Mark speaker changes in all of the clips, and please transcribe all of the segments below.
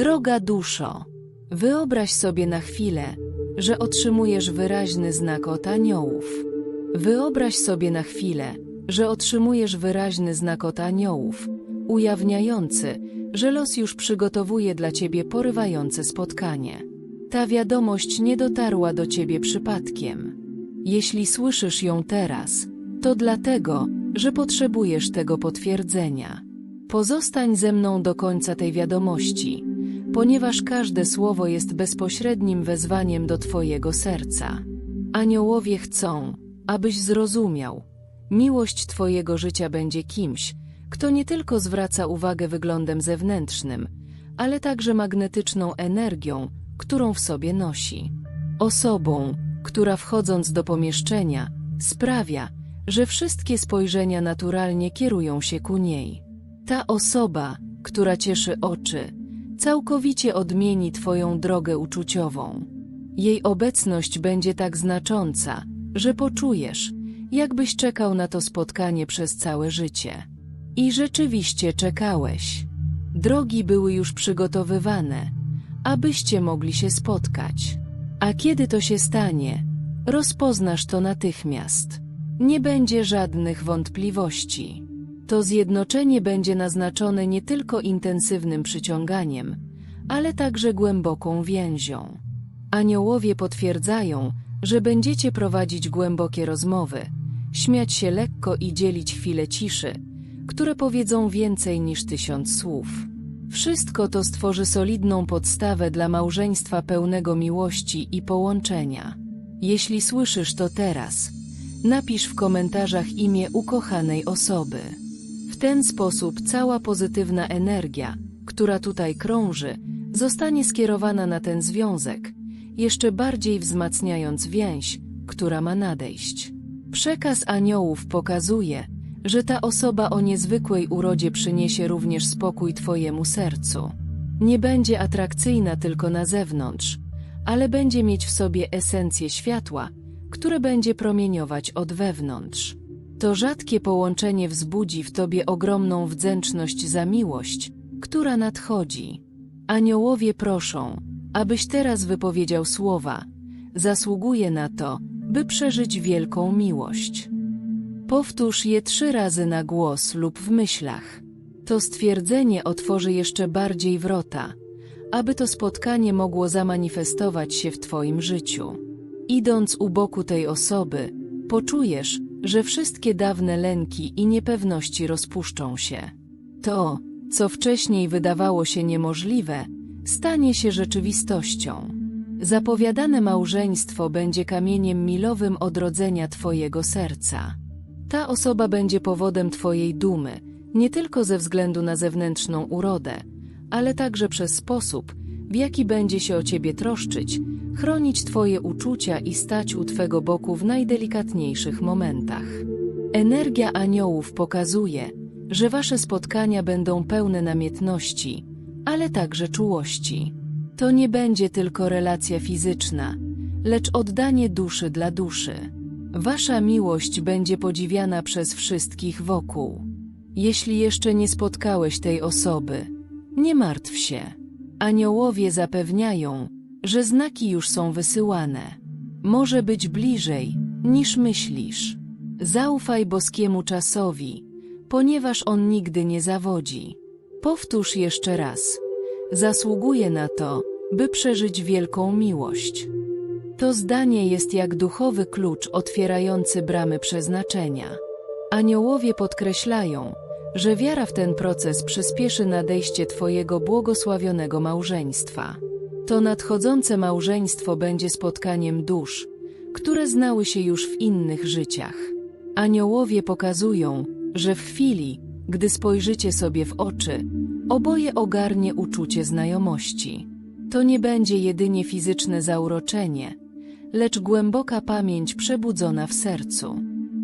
Speaker 1: Droga duszo, wyobraź sobie na chwilę, że otrzymujesz wyraźny znak od aniołów. Wyobraź sobie na chwilę, że otrzymujesz wyraźny znak od aniołów, ujawniający, że los już przygotowuje dla ciebie porywające spotkanie. Ta wiadomość nie dotarła do ciebie przypadkiem. Jeśli słyszysz ją teraz, to dlatego, że potrzebujesz tego potwierdzenia. Pozostań ze mną do końca tej wiadomości, ponieważ każde słowo jest bezpośrednim wezwaniem do Twojego serca. Aniołowie chcą, abyś zrozumiał, miłość Twojego życia będzie kimś, kto nie tylko zwraca uwagę wyglądem zewnętrznym, ale także magnetyczną energią, którą w sobie nosi. Osobą, która wchodząc do pomieszczenia, sprawia, że wszystkie spojrzenia naturalnie kierują się ku niej. Ta osoba, która cieszy oczy, całkowicie odmieni Twoją drogę uczuciową. Jej obecność będzie tak znacząca, że poczujesz, jakbyś czekał na to spotkanie przez całe życie. I rzeczywiście czekałeś. Drogi były już przygotowywane, abyście mogli się spotkać. A kiedy to się stanie, rozpoznasz to natychmiast. Nie będzie żadnych wątpliwości. To zjednoczenie będzie naznaczone nie tylko intensywnym przyciąganiem, ale także głęboką więzią. Aniołowie potwierdzają, że będziecie prowadzić głębokie rozmowy, śmiać się lekko i dzielić chwile ciszy, które powiedzą więcej niż tysiąc słów. Wszystko to stworzy solidną podstawę dla małżeństwa pełnego miłości i połączenia. Jeśli słyszysz to teraz, napisz w komentarzach imię ukochanej osoby. Ten sposób cała pozytywna energia, która tutaj krąży, zostanie skierowana na ten związek, jeszcze bardziej wzmacniając więź, która ma nadejść. Przekaz aniołów pokazuje, że ta osoba o niezwykłej urodzie przyniesie również spokój Twojemu sercu. Nie będzie atrakcyjna tylko na zewnątrz, ale będzie mieć w sobie esencję światła, które będzie promieniować od wewnątrz. To rzadkie połączenie wzbudzi w Tobie ogromną wdzięczność za miłość, która nadchodzi. Aniołowie proszą, abyś teraz wypowiedział słowa. Zasługuje na to, by przeżyć wielką miłość. Powtórz je trzy razy na głos lub w myślach. To stwierdzenie otworzy jeszcze bardziej wrota, aby to spotkanie mogło zamanifestować się w Twoim życiu. Idąc u boku tej osoby, poczujesz, że wszystkie dawne lęki i niepewności rozpuszczą się. To, co wcześniej wydawało się niemożliwe, stanie się rzeczywistością. Zapowiadane małżeństwo będzie kamieniem milowym odrodzenia Twojego serca. Ta osoba będzie powodem Twojej dumy, nie tylko ze względu na zewnętrzną urodę, ale także przez sposób, w jaki będzie się o Ciebie troszczyć, chronić Twoje uczucia i stać u Twego boku w najdelikatniejszych momentach. Energia aniołów pokazuje, że Wasze spotkania będą pełne namiętności, ale także czułości. To nie będzie tylko relacja fizyczna, lecz oddanie duszy dla duszy. Wasza miłość będzie podziwiana przez wszystkich wokół. Jeśli jeszcze nie spotkałeś tej osoby, nie martw się. Aniołowie zapewniają, że znaki już są wysyłane. Może być bliżej, niż myślisz. Zaufaj boskiemu czasowi, ponieważ on nigdy nie zawodzi. Powtórz jeszcze raz. Zasługuje na to, by przeżyć wielką miłość. To zdanie jest jak duchowy klucz otwierający bramy przeznaczenia. Aniołowie podkreślają, że wiara w ten proces przyspieszy nadejście Twojego błogosławionego małżeństwa. To nadchodzące małżeństwo będzie spotkaniem dusz, które znały się już w innych życiach. Aniołowie pokazują, że w chwili, gdy spojrzycie sobie w oczy, oboje ogarnie uczucie znajomości. To nie będzie jedynie fizyczne zauroczenie, lecz głęboka pamięć przebudzona w sercu.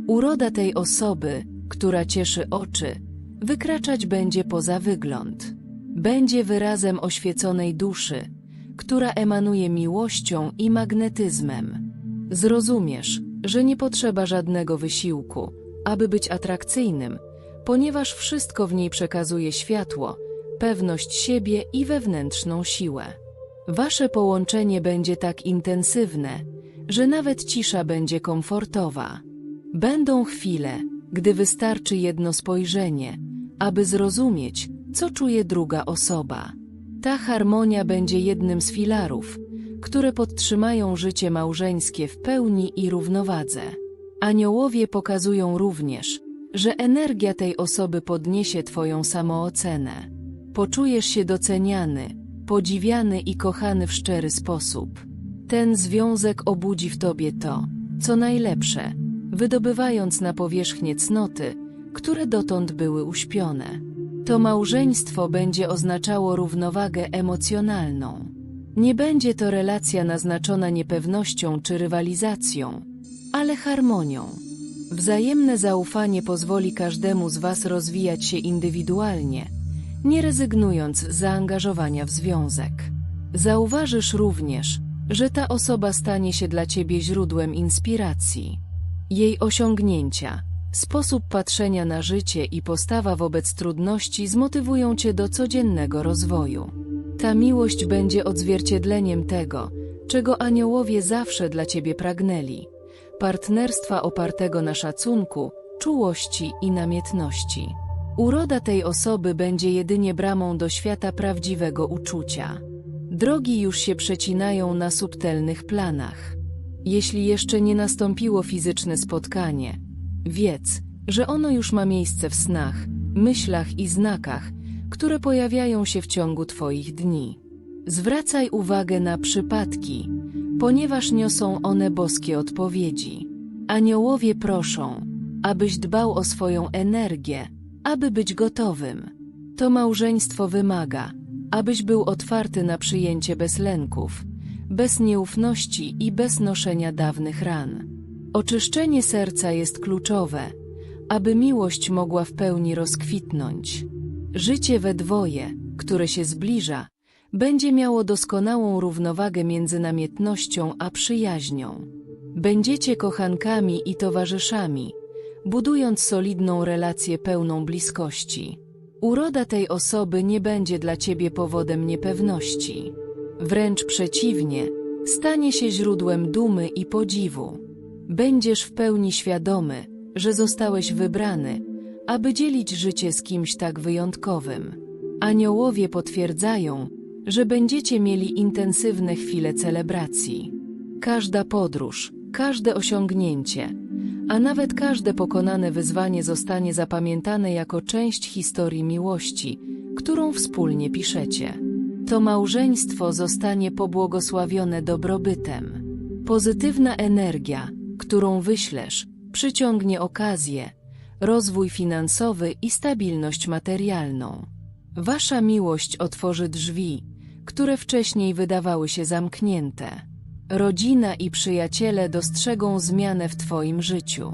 Speaker 1: Uroda tej osoby, która cieszy oczy, wykraczać będzie poza wygląd. Będzie wyrazem oświeconej duszy, która emanuje miłością i magnetyzmem. Zrozumiesz, że nie potrzeba żadnego wysiłku, aby być atrakcyjnym, ponieważ wszystko w niej przekazuje światło, pewność siebie i wewnętrzną siłę. Wasze połączenie będzie tak intensywne, że nawet cisza będzie komfortowa. Będą chwile, gdy wystarczy jedno spojrzenie, aby zrozumieć, co czuje druga osoba. Ta harmonia będzie jednym z filarów, które podtrzymają życie małżeńskie w pełni i równowadze. Aniołowie pokazują również, że energia tej osoby podniesie Twoją samoocenę. Poczujesz się doceniany, podziwiany i kochany w szczery sposób. Ten związek obudzi w Tobie to, co najlepsze, wydobywając na powierzchnię cnoty, które dotąd były uśpione. To małżeństwo będzie oznaczało równowagę emocjonalną. Nie będzie to relacja naznaczona niepewnością czy rywalizacją, ale harmonią. Wzajemne zaufanie pozwoli każdemu z Was rozwijać się indywidualnie, nie rezygnując z zaangażowania w związek. Zauważysz również, że ta osoba stanie się dla Ciebie źródłem inspiracji. Jej osiągnięcia, sposób patrzenia na życie i postawa wobec trudności zmotywują Cię do codziennego rozwoju. Ta miłość będzie odzwierciedleniem tego, czego aniołowie zawsze dla Ciebie pragnęli partnerstwa opartego na szacunku, czułości i namiętności. Uroda tej osoby będzie jedynie bramą do świata prawdziwego uczucia. Drogi już się przecinają na subtelnych planach. Jeśli jeszcze nie nastąpiło fizyczne spotkanie, wiedz, że ono już ma miejsce w snach, myślach i znakach, które pojawiają się w ciągu Twoich dni. Zwracaj uwagę na przypadki, ponieważ niosą one boskie odpowiedzi. Aniołowie proszą, abyś dbał o swoją energię, aby być gotowym. To małżeństwo wymaga, abyś był otwarty na przyjęcie bez lęków, bez nieufności i bez noszenia dawnych ran. Oczyszczenie serca jest kluczowe, aby miłość mogła w pełni rozkwitnąć. Życie we dwoje, które się zbliża, będzie miało doskonałą równowagę między namiętnością a przyjaźnią. Będziecie kochankami i towarzyszami, budując solidną relację pełną bliskości. Uroda tej osoby nie będzie dla ciebie powodem niepewności. Wręcz przeciwnie, stanie się źródłem dumy i podziwu. Będziesz w pełni świadomy, że zostałeś wybrany, aby dzielić życie z kimś tak wyjątkowym. Aniołowie potwierdzają, że będziecie mieli intensywne chwile celebracji. Każda podróż, każde osiągnięcie, a nawet każde pokonane wyzwanie zostanie zapamiętane jako część historii miłości, którą wspólnie piszecie. To małżeństwo zostanie pobłogosławione dobrobytem. Pozytywna energia, którą wyślesz, przyciągnie okazję, rozwój finansowy i stabilność materialną. Wasza miłość otworzy drzwi, które wcześniej wydawały się zamknięte. Rodzina i przyjaciele dostrzegą zmianę w Twoim życiu.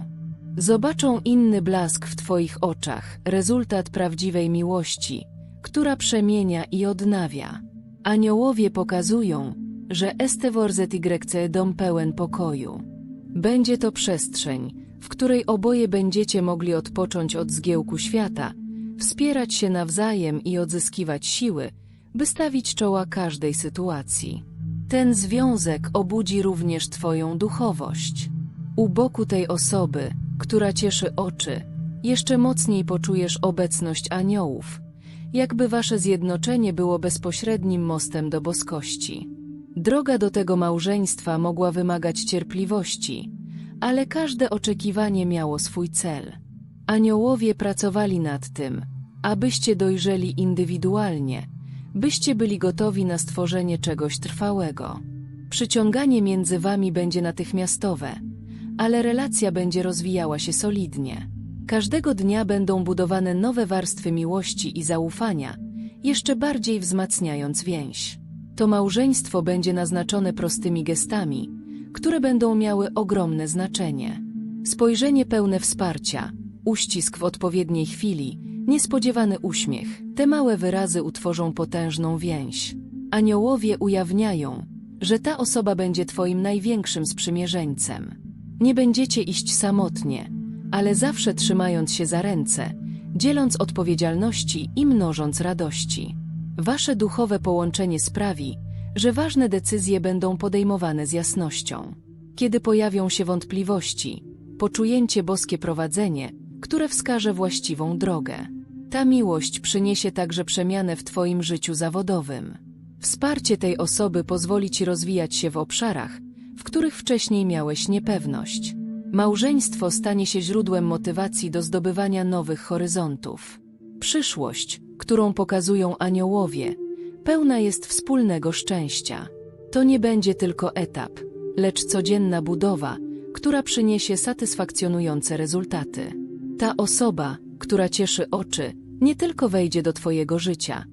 Speaker 1: Zobaczą inny blask w Twoich oczach, rezultat prawdziwej miłości, która przemienia i odnawia. Aniołowie pokazują, że STWRZYC dom pełen pokoju. Będzie to przestrzeń, w której oboje będziecie mogli odpocząć od zgiełku świata, wspierać się nawzajem i odzyskiwać siły, by stawić czoła każdej sytuacji. Ten związek obudzi również Twoją duchowość. U boku tej osoby, która cieszy oczy, jeszcze mocniej poczujesz obecność aniołów, jakby Wasze zjednoczenie było bezpośrednim mostem do boskości. Droga do tego małżeństwa mogła wymagać cierpliwości, ale każde oczekiwanie miało swój cel. Aniołowie pracowali nad tym, abyście dojrzeli indywidualnie, byście byli gotowi na stworzenie czegoś trwałego. Przyciąganie między wami będzie natychmiastowe, ale relacja będzie rozwijała się solidnie. Każdego dnia będą budowane nowe warstwy miłości i zaufania, jeszcze bardziej wzmacniając więź. To małżeństwo będzie naznaczone prostymi gestami, które będą miały ogromne znaczenie. Spojrzenie pełne wsparcia, uścisk w odpowiedniej chwili, Niespodziewany uśmiech, te małe wyrazy utworzą potężną więź. Aniołowie ujawniają, że ta osoba będzie Twoim największym sprzymierzeńcem. Nie będziecie iść samotnie, ale zawsze trzymając się za ręce, dzieląc odpowiedzialności i mnożąc radości. Wasze duchowe połączenie sprawi, że ważne decyzje będą podejmowane z jasnością. Kiedy pojawią się wątpliwości, poczujecie boskie prowadzenie, które wskaże właściwą drogę. Ta miłość przyniesie także przemianę w Twoim życiu zawodowym. Wsparcie tej osoby pozwoli Ci rozwijać się w obszarach, w których wcześniej miałeś niepewność. Małżeństwo stanie się źródłem motywacji do zdobywania nowych horyzontów. Przyszłość, którą pokazują aniołowie, pełna jest wspólnego szczęścia. To nie będzie tylko etap, lecz codzienna budowa, która przyniesie satysfakcjonujące rezultaty. Ta osoba, która cieszy oczy, nie tylko wejdzie do Twojego życia,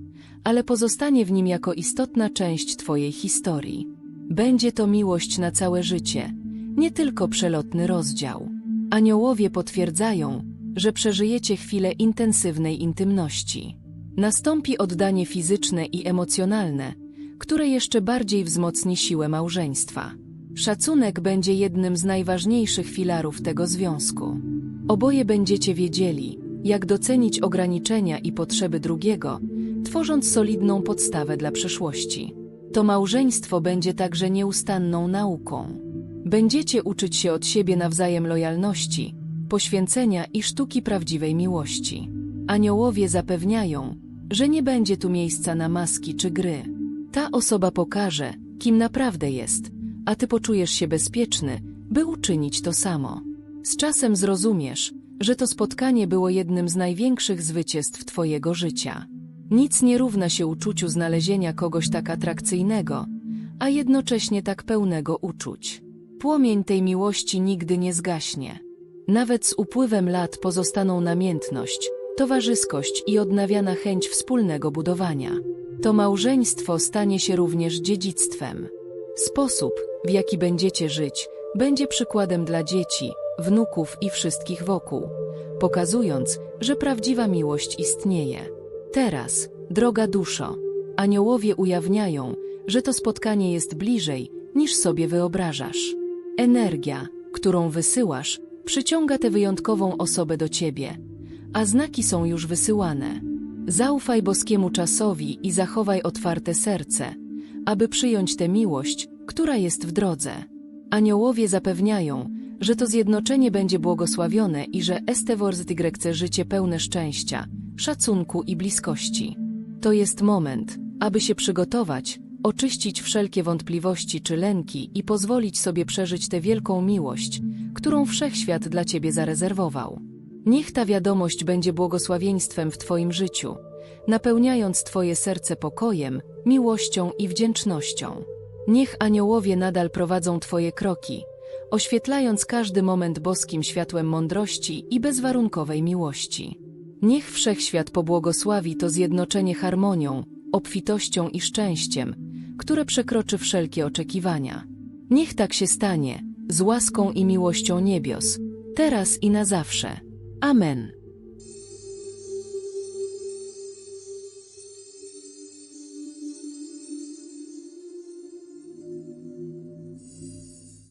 Speaker 1: ale pozostanie w nim jako istotna część Twojej historii. Będzie to miłość na całe życie, nie tylko przelotny rozdział. Aniołowie potwierdzają, że przeżyjecie chwilę intensywnej intymności. Nastąpi oddanie fizyczne i emocjonalne, które jeszcze bardziej wzmocni siłę małżeństwa. Szacunek będzie jednym z najważniejszych filarów tego związku. Oboje będziecie wiedzieli, jak docenić ograniczenia i potrzeby drugiego, tworząc solidną podstawę dla przyszłości. To małżeństwo będzie także nieustanną nauką. Będziecie uczyć się od siebie nawzajem lojalności, poświęcenia i sztuki prawdziwej miłości. Aniołowie zapewniają, że nie będzie tu miejsca na maski czy gry. Ta osoba pokaże, kim naprawdę jest, a ty poczujesz się bezpieczny, by uczynić to samo. Z czasem zrozumiesz, że to spotkanie było jednym z największych zwycięstw Twojego życia. Nic nie równa się uczuciu znalezienia kogoś tak atrakcyjnego, a jednocześnie tak pełnego uczuć. Płomień tej miłości nigdy nie zgaśnie. Nawet z upływem lat pozostaną namiętność, towarzyskość i odnawiana chęć wspólnego budowania. To małżeństwo stanie się również dziedzictwem. Sposób, w jaki będziecie żyć, będzie przykładem dla dzieci, wnuków i wszystkich wokół, pokazując, że prawdziwa miłość istnieje. Teraz, droga duszo, aniołowie ujawniają, że to spotkanie jest bliżej, niż sobie wyobrażasz. Energia, którą wysyłasz, przyciąga tę wyjątkową osobę do ciebie, a znaki są już wysyłane. Zaufaj boskiemu czasowi i zachowaj otwarte serce, aby przyjąć tę miłość, która jest w drodze. Aniołowie zapewniają, że to zjednoczenie będzie błogosławione i że Esteworzytygre chce życie pełne szczęścia, szacunku i bliskości. To jest moment, aby się przygotować, oczyścić wszelkie wątpliwości czy lęki i pozwolić sobie przeżyć tę wielką miłość, którą wszechświat dla Ciebie zarezerwował. Niech ta wiadomość będzie błogosławieństwem w Twoim życiu, napełniając Twoje serce pokojem, miłością i wdzięcznością. Niech aniołowie nadal prowadzą Twoje kroki, oświetlając każdy moment boskim światłem mądrości i bezwarunkowej miłości. Niech wszechświat pobłogosławi to zjednoczenie harmonią, obfitością i szczęściem, które przekroczy wszelkie oczekiwania. Niech tak się stanie, z łaską i miłością niebios, teraz i na zawsze. Amen.